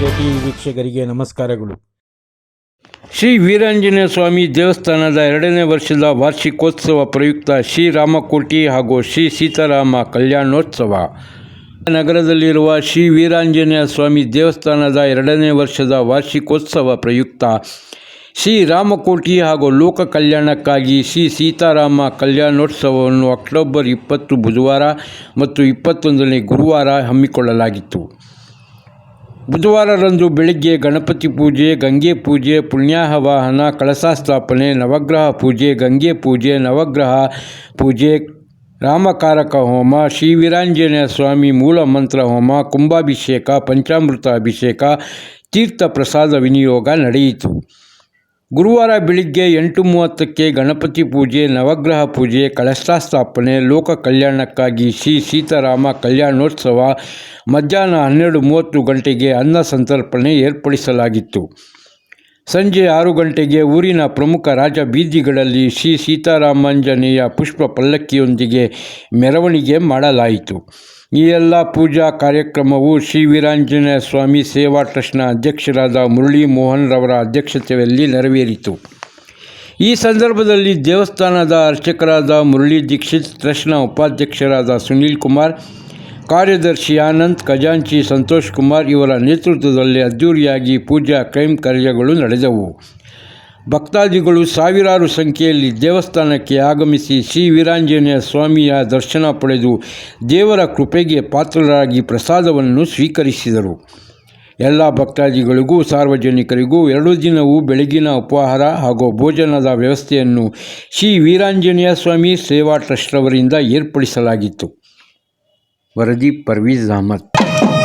T ವೀಕ್ಷಕರಿಗೆ ನಮಸ್ಕಾರಗಳು. ಶ್ರೀ ವೀರಾಂಜನೇಯ ಸ್ವಾಮಿ ದೇವಸ್ಥಾನದ ಎರಡನೇ ವರ್ಷದ ವಾರ್ಷಿಕೋತ್ಸವ ಪ್ರಯುಕ್ತ ಶ್ರೀರಾಮಕೋಟಿ ಹಾಗೂ ಶ್ರೀ ಸೀತಾರಾಮ ಕಲ್ಯಾಣೋತ್ಸವ. ನಗರದಲ್ಲಿರುವ ಶ್ರೀ ವೀರಾಂಜನೇಯ ಸ್ವಾಮಿ ದೇವಸ್ಥಾನದ ಎರಡನೇ ವರ್ಷದ ವಾರ್ಷಿಕೋತ್ಸವ ಪ್ರಯುಕ್ತ ಶ್ರೀ ರಾಮಕೋಟಿ ಹಾಗೂ ಲೋಕ ಕಲ್ಯಾಣಕ್ಕಾಗಿ ಶ್ರೀ ಸೀತಾರಾಮ ಕಲ್ಯಾಣೋತ್ಸವವನ್ನು ಅಕ್ಟೋಬರ್ ಇಪ್ಪತ್ತು ಬುಧವಾರ ಮತ್ತು ಇಪ್ಪತ್ತೊಂದನೇ ಗುರುವಾರ ಹಮ್ಮಿಕೊಳ್ಳಲಾಗಿತ್ತು. ಬುಧವಾರರಂದು ಬೆಳಿಗ್ಗೆ ಗಣಪತಿ ಪೂಜೆ, ಗಂಗೆ ಪೂಜೆ, ಪುಣ್ಯಾಹವಾಹನ ಕಳಶಾಸ್ಥಾಪನೆ ನವಗ್ರಹ ಪೂಜೆ, ಗಂಗೆ ಪೂಜೆ, ನವಗ್ರಹ ಪೂಜೆ, ರಾಮಕಾರಕ ಹೋಮ, ಶ್ರೀ ವೀರಾಂಜನೇಯ ಸ್ವಾಮಿ ಮೂಲ ಮಂತ್ರ ಹೋಮ, ಕುಂಭಾಭಿಷೇಕ ಪಂಚಾಮೃತ ಅಭಿಷೇಕ ತೀರ್ಥ ಪ್ರಸಾದ ವಿನಿಯೋಗ ನಡೆಯಿತು. ಗುರುವಾರ ಬೆಳಿಗ್ಗೆ ಎಂಟು ಮೂವತ್ತಕ್ಕೆ ಗಣಪತಿ ಪೂಜೆ, ನವಗ್ರಹ ಪೂಜೆ ಕಳಶಾಸ್ಥಾಪನೆ ಲೋಕ ಕಲ್ಯಾಣಕ್ಕಾಗಿ ಶ್ರೀ ಸೀತಾರಾಮ ಕಲ್ಯಾಣೋತ್ಸವ ಮಧ್ಯಾಹ್ನ ಹನ್ನೆರಡು ಮೂವತ್ತು ಗಂಟೆಗೆ ಅನ್ನ ಸಂತರ್ಪಣೆ ಏರ್ಪಡಿಸಲಾಗಿತ್ತು. ಸಂಜೆ ಆರು ಗಂಟೆಗೆ ಊರಿನ ಪ್ರಮುಖ ರಾಜ ಬೀದಿಗಳಲ್ಲಿ ಶ್ರೀ ಸೀತಾರಾಮಾಂಜನೇಯ ಪುಷ್ಪ ಪಲ್ಲಕ್ಕಿಯೊಂದಿಗೆ ಮೆರವಣಿಗೆ ಮಾಡಲಾಯಿತು. ಈ ಎಲ್ಲ ಪೂಜಾ ಕಾರ್ಯಕ್ರಮವು ಶ್ರೀ ವೀರಾಂಜನೇಯ ಸ್ವಾಮಿ ಸೇವಾ ಟ್ರಸ್ಟ್ನ ಅಧ್ಯಕ್ಷರಾದ ಮುರಳಿ ಮೋಹನ್ ರವರ ಅಧ್ಯಕ್ಷತೆಯಲ್ಲಿ ನೆರವೇರಿತು. ಈ ಸಂದರ್ಭದಲ್ಲಿ ದೇವಸ್ಥಾನದ ಅರ್ಚಕರಾದ ಮುರಳಿ ದೀಕ್ಷಿತ್, ಟ್ರಸ್ಟ್ನ ಉಪಾಧ್ಯಕ್ಷರಾದ ಸುನೀಲ್ ಕುಮಾರ್, ಕಾರ್ಯದರ್ಶಿ ಆನಂದ್, ಖಜಾಂಚಿ ಸಂತೋಷ್ ಕುಮಾರ್ ಇವರ ನೇತೃತ್ವದಲ್ಲಿ ಅದ್ದೂರಿಯಾಗಿ ಪೂಜಾ ಕೈಂಕರ್ಯಗಳು ನಡೆದವು. ಭಕ್ತಾದಿಗಳು ಸಾವಿರಾರು ಸಂಖ್ಯೆಯಲ್ಲಿ ದೇವಸ್ಥಾನಕ್ಕೆ ಆಗಮಿಸಿ ಶ್ರೀ ವೀರಾಂಜನೇಯ ಸ್ವಾಮಿಯ ದರ್ಶನ ಪಡೆದು ದೇವರ ಕೃಪೆಗೆ ಪಾತ್ರರಾಗಿ ಪ್ರಸಾದವನ್ನು ಸ್ವೀಕರಿಸಿದರು. ಎಲ್ಲ ಭಕ್ತಾದಿಗಳಿಗೂ, ಸಾರ್ವಜನಿಕರಿಗೂ ಎರಡು ದಿನವೂ ಬೆಳಗಿನ ಉಪಹಾರ ಹಾಗೂ ಭೋಜನದ ವ್ಯವಸ್ಥೆಯನ್ನು ಶ್ರೀ ವೀರಾಂಜನೇಯ ಸ್ವಾಮಿ ಸೇವಾ ಟ್ರಸ್ಟ್ರವರಿಂದ ಏರ್ಪಡಿಸಲಾಗಿತ್ತು. ವರದಿ ಪರ್ವೀಜ್ ಅಹಮದ್.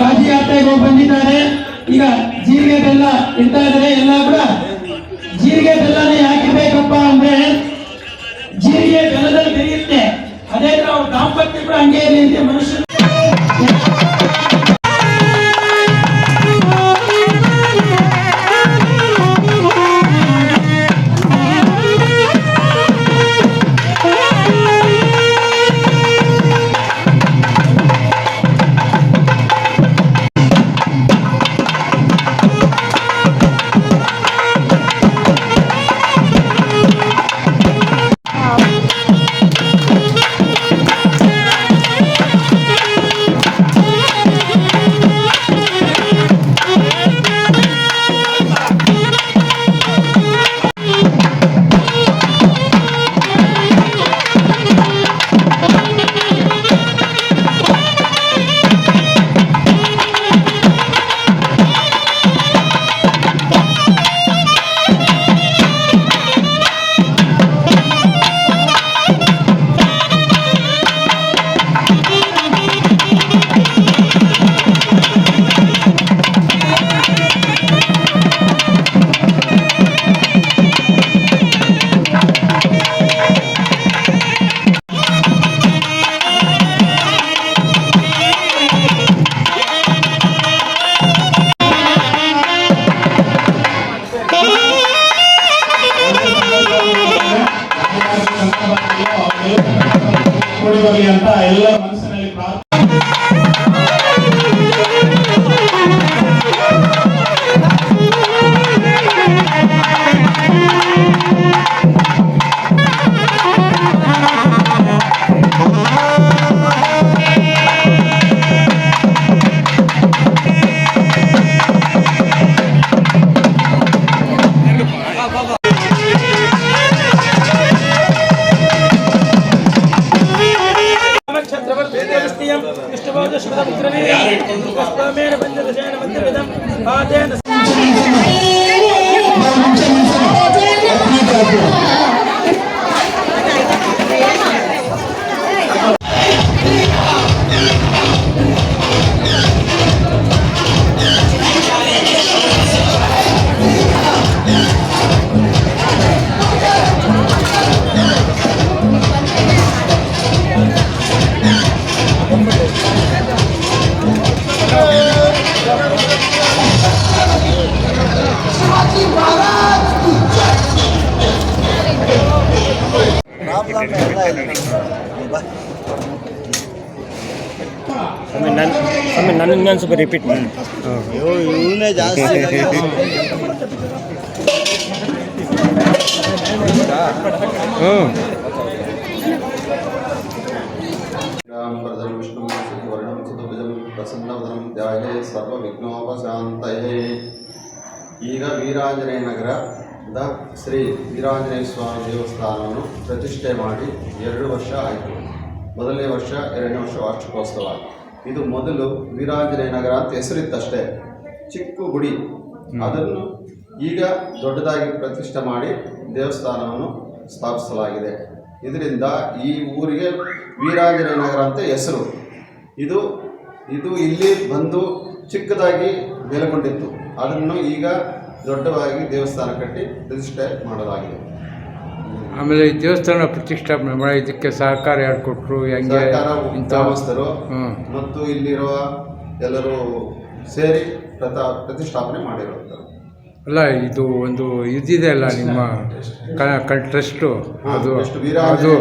ಪಾದಯಾತ್ರೆಗೆ ಹೋಗಿ ಬಂದಿದ್ದಾರೆ. ಈಗ ಜೀರಿಗೆ ಬೆಲ್ಲ ಇಡ್ತಾ ಎಲ್ಲ ಕೂಡ ಕೊಡಿ ಅಂತ ಎಲ್ಲ ಮನಸ್ಸಿನ ಸ್ವಾಮಿ ನನ್ನ ಸ್ವಾಮಿ ನನ್ನ ಇನ್ನೊಂದು ಸ್ವಲ್ಪ ರಿಪೀಟ್ ಮಾಡಿ ಇವನೇ ಜಾಸ್ತಿ ಹ್ಞೂ राम वरदं विष्णुं वर्णं चतुर्भुजं प्रसन्नवदनं ध्याये ಸರ್ವವಿಘ್ನೋಪಶಾಂತಯೇ ಈಗ ವೀರಾಂಜನೇಯ ನಗರದ ಶ್ರೀ ವೀರಾಂಜನೇಯ ಸ್ವಾಮಿ ದೇವಸ್ಥಾನವನ್ನು ಪ್ರತಿಷ್ಠೆ ಮಾಡಿ ಎರಡು ವರ್ಷ ಆಯಿತು. ಮೊದಲನೇ ವರ್ಷ ಎರಡನೇ ವರ್ಷ ವಾರ್ಷಿಕೋತ್ಸವ. ಇದು ಮೊದಲು ವೀರಾಂಜನೇಯ ನಗರ ಅಂತ ಹೆಸರಿತ್ತಷ್ಟೇ. ಚಿಕ್ಕ ಗುಡಿ ಅದನ್ನು ಈಗ ದೊಡ್ಡದಾಗಿ ಪ್ರತಿಷ್ಠೆ ಮಾಡಿ ದೇವಸ್ಥಾನವನ್ನು ಸ್ಥಾಪಿಸಲಾಗಿದೆ. ಇದರಿಂದ ಈ ಊರಿಗೆ ವೀರಾಂಜನೇಯ ನಗರ ಅಂತ ಹೆಸರು. ಇದು ಇದು ಇಲ್ಲಿ ಬಂದು ಚಿಕ್ಕದಾಗಿ ನೆಲೆಗೊಂಡಿತ್ತು. ಅದನ್ನು ಈಗ ದೊಡ್ಡವಾಗಿ ದೇವಸ್ಥಾನ ಕಟ್ಟಿ ಪ್ರತಿಷ್ಠೆ ಮಾಡಲಾಗಿದೆ. ಆಮೇಲೆ ಈ ದೇವಸ್ಥಾನ ಪ್ರತಿಷ್ಠಾಪನೆ ಮಾಡಿ ಇದಕ್ಕೆ ಸಹಕಾರ ಯಾರು ಕೊಟ್ಟರು ಹೆಂಗೆ ಗ್ರಾಮಸ್ಥರು. ಮತ್ತು ಇಲ್ಲಿರುವ ಎಲ್ಲರೂ ಸೇರಿ ಪ್ರತಾ ಪ್ರತಿಷ್ಠಾಪನೆ ಮಾಡಿರುತ್ತಾರೆ ಅಲ್ಲ ಇದು ಒಂದು ಇದಿದೆ ಅಲ್ಲ ನಿಮ್ಮ ಟ್ರಸ್ಟು. ಅದು ಅದು.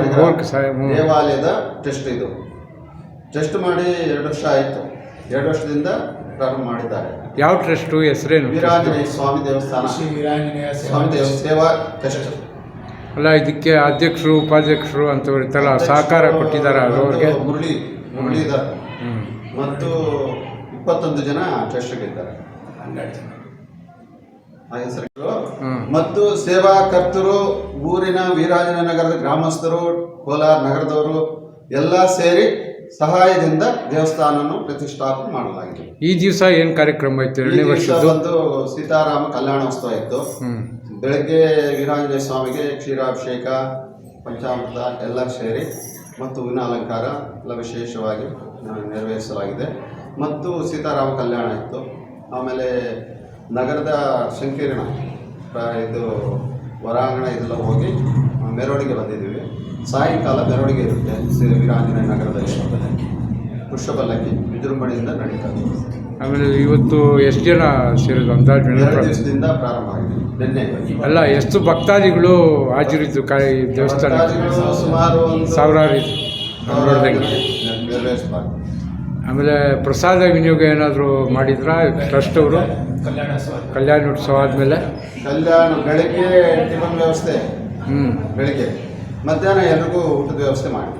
ದೇವಾಲಯದ ಟೆಸ್ಟ್ ಇದು. ಟ್ರಸ್ಟ್ ಮಾಡಿ ಎರಡು ವರ್ಷ ಆಯಿತು. ಎರಡು ವರ್ಷದಿಂದ ಪ್ರಾರಂಭ ಮಾಡಿದ್ದಾರೆ. ಯಾವ ಟ್ರಸ್ಟು ಹೆಸರೇನು? ವೀರಾಂಜನೇಯ ಸ್ವಾಮಿ ದೇವಸ್ಥಾನ. ಶ್ರೀ ವೀರಾಂಜನೇಯ ಸ್ವಾಮಿ ದೇವ ಸೇವಾ ಟ್ರಸ್ಟ್ ಅಲ್ಲ ಇದಕ್ಕೆ ಅಧ್ಯಕ್ಷರು ಉಪಾಧ್ಯಕ್ಷರು ಅಂತ ಇರ್ತಲ್ಲ ಸಹಕಾರ ಕೊಟ್ಟಿದ್ದಾರೆ ಅವ್ರಿಗೆ? ಮತ್ತು ಮುರಳಿ ಮುರಳೀಧರ್ ಮತ್ತು ಇಪ್ಪತ್ತೊಂದು ಜನ ಟ್ರಸ್ಟ್ಗಿದ್ದಾರೆ ಹನ್ನೆರಡು ಜನ. ಮತ್ತು ಸೇವಾಕರ್ತರು ಊರಿನ ವೀರಾಜನ ನಗರದ ಗ್ರಾಮಸ್ಥರು ಕೋಲಾರ ನಗರದವರು ಎಲ್ಲ ಸೇರಿ ಸಹಾಯದಿಂದ ದೇವಸ್ಥಾನವನ್ನು ಪ್ರತಿಷ್ಠಾಪನೆ ಮಾಡಲಾಗಿದೆ. ಈ ದಿವಸ ಏನು ಕಾರ್ಯಕ್ರಮ ಇತ್ತು ಎರಡನೇ ವರ್ಷ ಒಂದು ಸೀತಾರಾಮ ಕಲ್ಯಾಣೋತ್ಸವ ಇತ್ತು. ಬೆಳಗ್ಗೆ ವೀರಾಂಜನೇಯ ಸ್ವಾಮಿಗೆ ಕ್ಷೀರಾಭಿಷೇಕ ಪಂಚಾಮೃತ ಎಲ್ಲ ಸೇರಿ ಮತ್ತು ಹೂವಿನ ಅಲಂಕಾರ ಎಲ್ಲ ವಿಶೇಷವಾಗಿ ನೆರವೇರಿಸಲಾಗಿದೆ. ಮತ್ತು ಸೀತಾರಾಮ ಕಲ್ಯಾಣ ಇತ್ತು. ಆಮೇಲೆ ನಗರದ ಸಂಕೀರ್ಣ ಇದು ಹೊರಾಂಗಣ ಇದೆಲ್ಲ ಹೋಗಿ ಮೆರವಣಿಗೆ ಬಂದಿದ್ದೀವಿ. ಸಾಯಂಕಾಲ ಮೆರವಣಿಗೆ ಇರುತ್ತೆ ಶ್ರೀ ವೀರಾಂಜನೇಯ ನಗರದಲ್ಲಿ. ಪುಷ್ಪಪಲ್ಲಕ್ಕಿ ವಿಜೃಂಭಣೆಯಿಂದ ನಡೀತದೆ ಆಮೇಲೆ ಇವತ್ತು ಎಷ್ಟು ಜನ ಸೇರಿದ್ರು? ಅಂದಾಜು ದಿವಸದಿಂದ ಪ್ರಾರಂಭ ಆಗಿದೆ. ನಿನ್ನೆ ಅಲ್ಲ ಎಷ್ಟು ಭಕ್ತಾದಿಗಳು ಹಾಜರಿದ್ದು ಕಾ ದೇವಸ್ಥಾನ ಸುಮಾರು ಸಾವಿರಾರು ಆಮೇಲೆ ಪ್ರಸಾದ ವಿನಿಯೋಗ ಏನಾದರೂ ಮಾಡಿದ್ರಾ? ಟ್ರಸ್ಟ್ ಅವರು? ಕಲ್ಯಾಣ ಕಲ್ಯಾಣ ಕಲ್ಯಾಣೋತ್ಸವ ಆದಮೇಲೆ? ಕಲ್ಯಾಣ ಬೆಳಗ್ಗೆ ಟಿಫನ್ ವ್ಯವಸ್ಥೆ. ಹ್ಞೂ ಬೆಳಿಗ್ಗೆ. ಮಧ್ಯಾಹ್ನ ಎಲ್ರಿಗೂ ಊಟದ ವ್ಯವಸ್ಥೆ ಮಾಡಿ.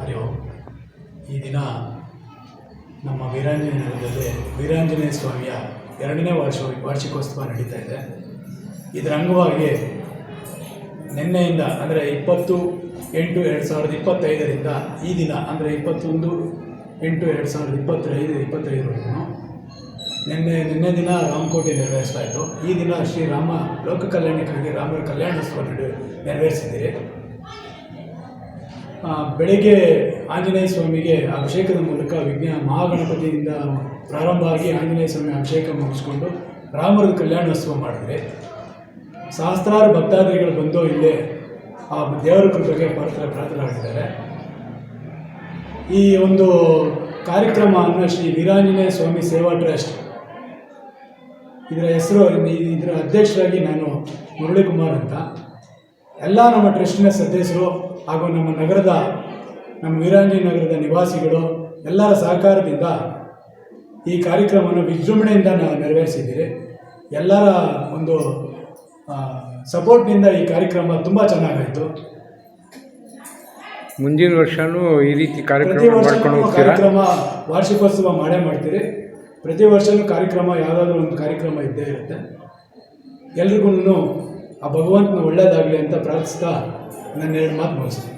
ಹರಿ ಈ ದಿನ ನಮ್ಮ ವೀರಾಂಜನೇಯ ನಗರದಲ್ಲಿ ವೀರಾಂಜನೇಯ ಸ್ವಾಮಿಯ ಎರಡನೇ ವಾರ್ಷ ವಾರ್ಷಿಕೋತ್ಸವ ನಡೀತಾ ಇದೆ. ಇದರ ಅಂಗವಾಗಿ ನಿನ್ನೆಯಿಂದ ಅಂದರೆ ಇಪ್ಪತ್ತು ಎಂಟು ಎರಡು ಸಾವಿರದ ಇಪ್ಪತ್ತೈದರಿಂದ ಈ ದಿನ ಅಂದರೆ ಇಪ್ಪತ್ತೊಂದು ಎಂಟು ಎರಡು ಸಾವಿರದ ಇಪ್ಪತ್ತೈದು ಇಪ್ಪತ್ತೈದರವರೆಗೂ ನಿನ್ನೆ ನಿನ್ನೆ ದಿನ ರಾಮಕೋಟೆ ನೆರವೇರಿಸ್ತಾ ಇತ್ತು. ಈ ದಿನ ಶ್ರೀರಾಮ ಲೋಕ ಕಲ್ಯಾಣಕ್ಕಾಗಿ ರಾಮರ ಕಲ್ಯಾಣೋತ್ಸವ ನಡೆ ನೆರವೇರಿಸಿದ್ದೀರಿ. ಬೆಳಗ್ಗೆ ಆಂಜನೇಯ ಸ್ವಾಮಿಗೆ ಅಭಿಷೇಕದ ಮೂಲಕ ವಿಜ್ಞಾನ ಮಹಾಗಣಪತಿಯಿಂದ ಪ್ರಾರಂಭ ಆಗಿ ಆಂಜನೇಯ ಸ್ವಾಮಿ ಅಭಿಷೇಕ ಮುಗಿಸ್ಕೊಂಡು ರಾಮರ ಕಲ್ಯಾಣೋತ್ಸವ ಮಾಡಿದ್ರಿ. ಸಹಸ್ರಾರು ಭಕ್ತಾದಿಗಳು ಬಂದು ಇಲ್ಲೇ ಆ ದೇವರ ಕೃಪೆಗೆ ಪಾತ್ರ ಮಾಡಿದ್ದಾರೆ ಈ ಒಂದು ಕಾರ್ಯಕ್ರಮವನ್ನು ಶ್ರೀ ವೀರಾಂಜನೇಯ ಸ್ವಾಮಿ ಸೇವಾ ಟ್ರಸ್ಟ್ ಇದರ ಹೆಸರು ಇದರ ಅಧ್ಯಕ್ಷರಾಗಿ ನಾನು ಮುರಳಿಕುಮಾರ್ ಅಂತ. ಎಲ್ಲ ನಮ್ಮ ಟ್ರಸ್ಟಿನ ಸದಸ್ಯರು ಹಾಗೂ ನಮ್ಮ ನಗರದ ನಮ್ಮ ವೀರಾಂಜಿ ನಗರದ ನಿವಾಸಿಗಳು ಎಲ್ಲರ ಸಹಕಾರದಿಂದ ಈ ಕಾರ್ಯಕ್ರಮವನ್ನು ವಿಜೃಂಭಣೆಯಿಂದ ನಾವು ನೆರವೇರಿಸಿದ್ದೀರಿ. ಎಲ್ಲರ ಒಂದು ಸಪೋರ್ಟ್ನಿಂದ ಈ ಕಾರ್ಯಕ್ರಮ ತುಂಬ ಚೆನ್ನಾಗಾಯಿತು. ಮುಂದಿನ ವರ್ಷನೂ ಈ ರೀತಿ ಕಾರ್ಯಕ್ರಮ ಕಾರ್ಯಕ್ರಮ ವಾರ್ಷಿಕೋತ್ಸವ ಮಾಡೇ ಮಾಡ್ತೀರಿ. ಪ್ರತಿ ವರ್ಷವೂ ಕಾರ್ಯಕ್ರಮ, ಯಾವುದಾದ್ರೂ ಒಂದು ಕಾರ್ಯಕ್ರಮ ಇದ್ದೇ ಇರುತ್ತೆ. ಎಲ್ರಿಗೂ ಆ ಭಗವಂತನ ಒಳ್ಳೇದಾಗಲಿ ಅಂತ ಪ್ರಾರ್ಥಿಸ್ತಾ ನನ್ನ ಎರಡು ಮಾತು ಮುಗಿಸ್ತೀನಿ.